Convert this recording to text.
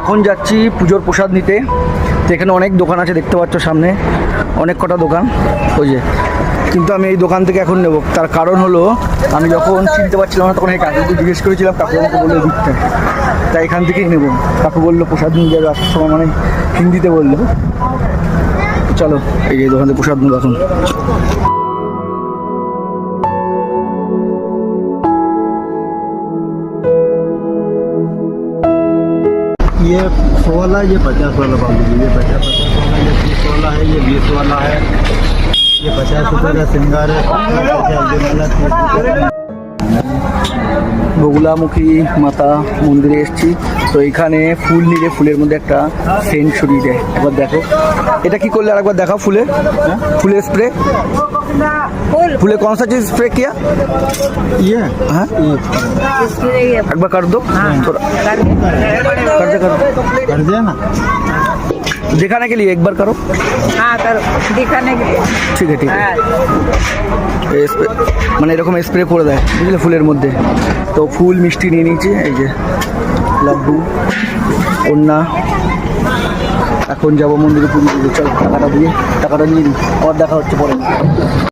এখন যাচ্ছি পুজোর প্রসাদ নিতে। এখানে অনেক দোকান আছে, দেখতে পাচ্ছ সামনে। অনেক কটা দোকান। ওই যে, কিন্তু আমি এই দোকান থেকে এখন নেব। তার কারণ হলো, আমি যখন চিনতে পারছিলাম না, তখন এই কাকুকে জিজ্ঞেস করেছিলাম, কাকু আমাকে বলল দিকটা। তাই এখান থেকেই নেব। কাকু বলল, প্রসাদ নিয়ে যাবে আসার সময় মানে হিন্দিতে বলল। চলো, এই দোকান থেকে প্রসাদ নেব এখন। ये सौ वाला है ये पचास वाला बाबू जी ये पचास वाला ये तीस वाला है ये बीस वाला है ये पचास रुपये का सिंगार है पचास वाला तीस रुपये का বগুলামুখী মাতা মন্দিরে এসেছি তো এখানে ফুল নিলে ফুলের মধ্যে একটা সেন্ট ছড়িয়ে দেয় একবার দেখো এটা কি করলে আরেকবার দেখাও ফুলে ফুলের স্প্রে ফুলে कौन सा चीज स्प्रे किया ये हाँ ये एक बार कर दो थोड़ा कर दे कर दो कर दिया ना दिखाने के लिए एक बार करो हाँ करो दिखाने के लिए ঠিক আছে ঠিক আছে हाँ এই স্প্রে মানে এরকম স্প্রে করে দেয় বুঝলে ফুলের মধ্যে তো ফুল মিষ্টি নিয়ে নিয়েছি এই যে লাড্ডু কন্যা এখন যাবো মন্দিরে পুজো দিতে চল টাকাটা দিয়ে টাকাটা নিয়ে নিই আবার দেখা হচ্ছে পরে